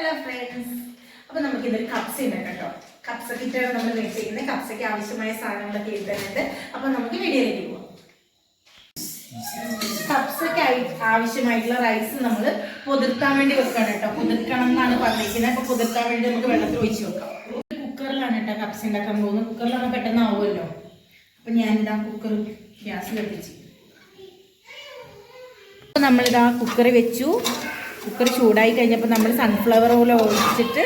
Hello friends അപ്പൊ നമുക്ക് ഇതൊരു കപ്സ ഉണ്ട് കേട്ടോ കപ്സ കിറ്റാണ് നമ്മൾ വെച്ചിരിക്കുന്നത് കപ്സയ്ക്ക് ആവശ്യമായ സാധനങ്ങളൊക്കെ എഴുതുന്നുണ്ട് അപ്പൊ നമുക്ക് വീഡിയോയിലേക്ക് പോവാം. കപ്സയ്ക്കായി ആവശ്യമായിട്ടുള്ള റൈസ് നമ്മൾ പുതിർത്താൻ വേണ്ടി വെക്കണം കേട്ടോ. പുതിർക്കണം എന്നാണ് പറഞ്ഞിരിക്കുന്നത്. അപ്പൊ പുതിർത്താൻ വേണ്ടി നമുക്ക് വെള്ളത്തിൽ ഒഴിച്ച് വെക്കാം. കുക്കറിലാണ് കേട്ടോ കപ്സ ഉണ്ടാക്കാൻ പോകുന്നത്. കുക്കറിലാണ് പെട്ടെന്ന് ആവുമല്ലോ. അപ്പൊ ഞാനിതാ കുക്കർ ഗ്യാസ് വെപ്പിച്ചു. അപ്പോൾ നമ്മളിതാ കുക്കറ് വെച്ചു. കുക്കർ ചൂടായി കഴിഞ്ഞപ്പോൾ നമ്മൾ സൺഫ്ലവർ ഓയിൽ ഒഴിച്ചിട്ട്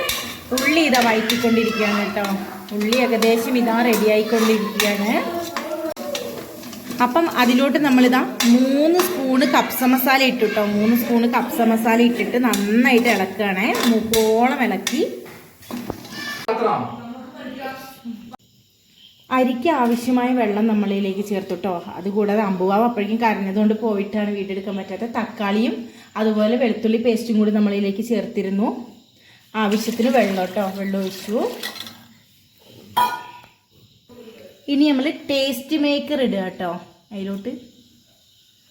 ഉള്ളി ഇതാ വഴറ്റിക്കൊണ്ടിരിക്കുകയാണ് കേട്ടോ. ഉള്ളി ഏകദേശം ഇതാ റെഡി ആയിക്കൊണ്ടിരിക്കുകയാണ്. അപ്പം അതിലോട്ട് നമ്മളിതാ മൂന്ന് സ്പൂണ് കപ്സ മസാല ഇട്ടു കേട്ടോ മൂന്ന് സ്പൂണ് കപ്സ മസാല ഇട്ടിട്ട് നന്നായിട്ട് ഇളക്കുകയാണേ. മൂക്കോളം ഇളക്കി. അരിക്ക് ആവശ്യമായ വെള്ളം നമ്മളിലേക്ക് ചേർത്തു കേട്ടോ അതുകൂടാതെ അമ്പുവാവ് അപ്പോഴേക്കും കരഞ്ഞതുകൊണ്ട് പോയിട്ടാണ് വീടെടുക്കാൻ പറ്റാത്ത തക്കാളിയും അതുപോലെ വെളുത്തുള്ളി പേസ്റ്റും കൂടി നമ്മളിലേക്ക് ചേർത്തിരുന്നു. ആവശ്യത്തിന് വെള്ളം കേട്ടോ. വെള്ളം ഒഴിച്ചു. ഇനി നമ്മൾ ടേസ്റ്റ് മേക്കർ ഇടുക കേട്ടോ. അതിലോട്ട്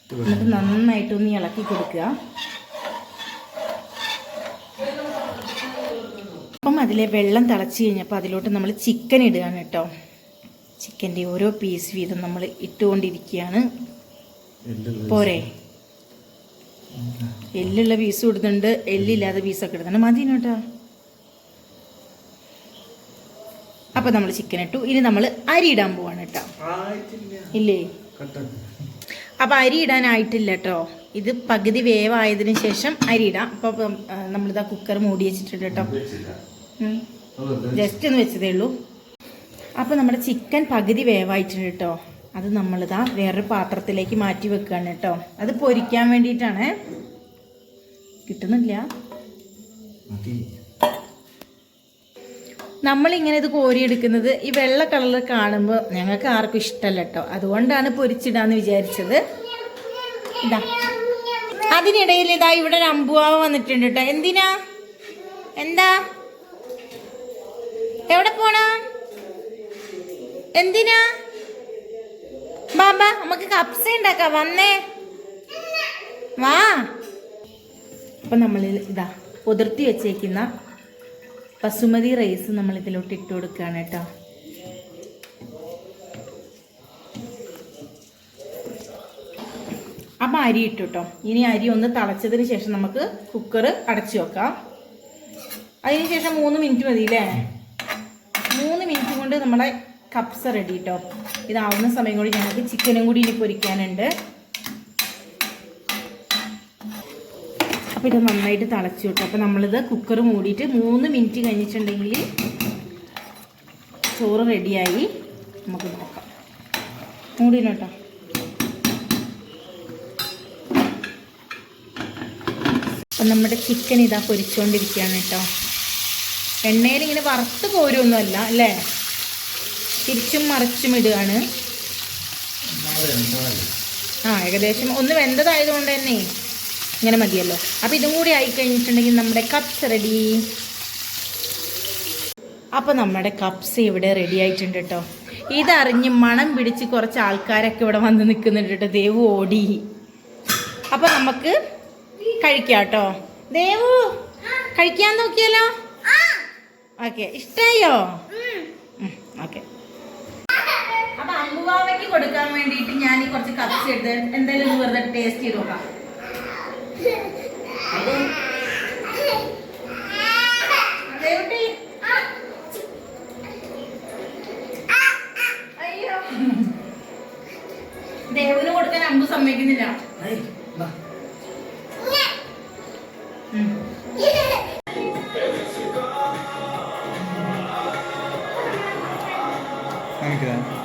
എന്നിട്ട് നന്നായിട്ടൊന്ന് ഇളക്കി കൊടുക്കുക. അപ്പം അതിലെ വെള്ളം തിളച്ച് കഴിഞ്ഞപ്പോൾ അതിലോട്ട് നമ്മൾ ചിക്കൻ ഇടുകയാണ് കേട്ടോ. ചിക്കന്റെ ഓരോ പീസ് വീതം നമ്മൾ ഇട്ടുകൊണ്ടിരിക്കുകയാണ്. പോരെ. എല്ലുള്ള പീസ് ഇടുന്നുണ്ട് എല്ലില്ലാത്ത പീസൊക്കെ ഇടുന്നുണ്ട് മതി കേട്ടോ അപ്പൊ നമ്മൾ ചിക്കൻ ഇട്ടു. ഇനി നമ്മൾ അരി ഇടാൻ പോവാണ് കേട്ടോ. ഇല്ലേ? അപ്പോൾ അരി ഇടാനായിട്ടില്ല കേട്ടോ. ഇത് പകുതി വേവായതിനു ശേഷം അരി ഇടാം. അപ്പം നമ്മളിതാ കുക്കർ മൂടി വെച്ചിട്ടുണ്ട് കേട്ടോ. ജസ്റ്റ് ഒന്ന് വെച്ചതേ ഉള്ളൂ. അപ്പോൾ നമ്മുടെ ചിക്കൻ പകുതി വേവായിട്ടുണ്ട് കേട്ടോ. അത് നമ്മളിതാ വേറൊരു പാത്രത്തിലേക്ക് മാറ്റി വെക്കുകയാണ് കേട്ടോ. അത് പൊരിക്കാൻ വേണ്ടിയിട്ടാണ്. കിട്ടുന്നില്ല. നമ്മളിങ്ങനെ ഇത് കോരിയെടുക്കുന്നത് ഈ വെള്ള കളർ കാണുമ്പോൾ ഞങ്ങൾക്ക് ആർക്കും ഇഷ്ടമല്ല കേട്ടോ. അതുകൊണ്ടാണ് പൊരിച്ചിടാന്ന് വിചാരിച്ചത്. ഇതാ. അതിനിടയിൽ ഇതാ ഇവിടെ ഒരു അമ്പുവാവ് വന്നിട്ടുണ്ട് കേട്ടോ. എന്തിനാ? എന്താ? എവിടെ പോണ? എന്തിനാ? ബാബ നമുക്ക് കപ്സ ഉണ്ടാക്കാം. വന്നേ. വാ. അപ്പം നമ്മൾ ഇതാ ഉതിർത്തി വെച്ചേക്കുന്ന ബസുമതി റൈസ് നമ്മൾ ഇതിലോട്ട് ഇട്ട് കൊടുക്കുകയാണ് കേട്ടോ. അപ്പം അരി ഇട്ടു കേട്ടോ. ഇനി അരി ഒന്ന് തളച്ചതിന് ശേഷം നമുക്ക് കുക്കർ അടച്ചു വെക്കാം. അതിന് ശേഷം മൂന്ന് മിനിറ്റ് മതി അല്ലേ മൂന്ന് മിനിറ്റ് കൊണ്ട് നമ്മുടെ കപ്സ റെഡി കേട്ടോ ഇതാവുന്ന സമയം കൂടി ഞങ്ങൾക്ക് ചിക്കനും കൂടി ഇനി പൊരിക്കാനുണ്ട്. അപ്പോൾ ഇത് നന്നായിട്ട് തിളച്ചു കേട്ടോ. അപ്പോൾ നമ്മളിത് കുക്കർ മൂടിയിട്ട് മൂന്ന് മിനിറ്റ് കഴിഞ്ഞിട്ടുണ്ടെങ്കിൽ ചോറ് റെഡിയായി നമുക്ക് നോക്കാം. മൂടിനു കേട്ടോ. അപ്പം നമ്മുടെ ചിക്കൻ ഇതാ പൊരിച്ചുകൊണ്ടിരിക്കുകയാണ് കേട്ടോ. എണ്ണയിൽ ഇങ്ങനെ വറുത്ത് പോരൊന്നുമല്ല അല്ലേ? തിരിച്ചും മറിച്ചും ഇടുകയാണ്. ആ ഏകദേശം ഒന്ന് വെന്തതായതുകൊണ്ട് തന്നെ ഇങ്ങനെ മതിയല്ലോ. അപ്പോൾ ഇതും കൂടി ആയി കഴിഞ്ഞിട്ടുണ്ടെങ്കിൽ നമ്മുടെ കപ്സ് റെഡി അപ്പോൾ നമ്മുടെ കപ്സ് ഇവിടെ റെഡി ആയിട്ടുണ്ട് കേട്ടോ ഇതറിഞ്ഞ് മണം പിടിച്ച് കുറച്ച് ആൾക്കാരൊക്കെ ഇവിടെ വന്ന് നിൽക്കുന്നുണ്ട് കേട്ടോ ദേവു ഓടി. അപ്പോൾ നമുക്ക് കഴിക്കാം കേട്ടോ ദേവു കഴിക്കാൻ നോക്കിയാലോ ഓക്കെ ഇഷ്ടായോ? ഓക്കെ. അമ്പുവാവയ്ക്ക് കൊടുക്കാൻ വേണ്ടിയിട്ട് ഞാൻ ഈ കുറച്ച് കപ്സ് എടുത്ത് എന്തായാലും ഒന്ന് വെറുതെ ടേസ്റ്റ് ചെയ്ത് നോക്കാം. ദേവന് കൊടുക്കാൻ അമ്പ് സമ്മതിക്കുന്നില്ല. Thank കാണിക്കാം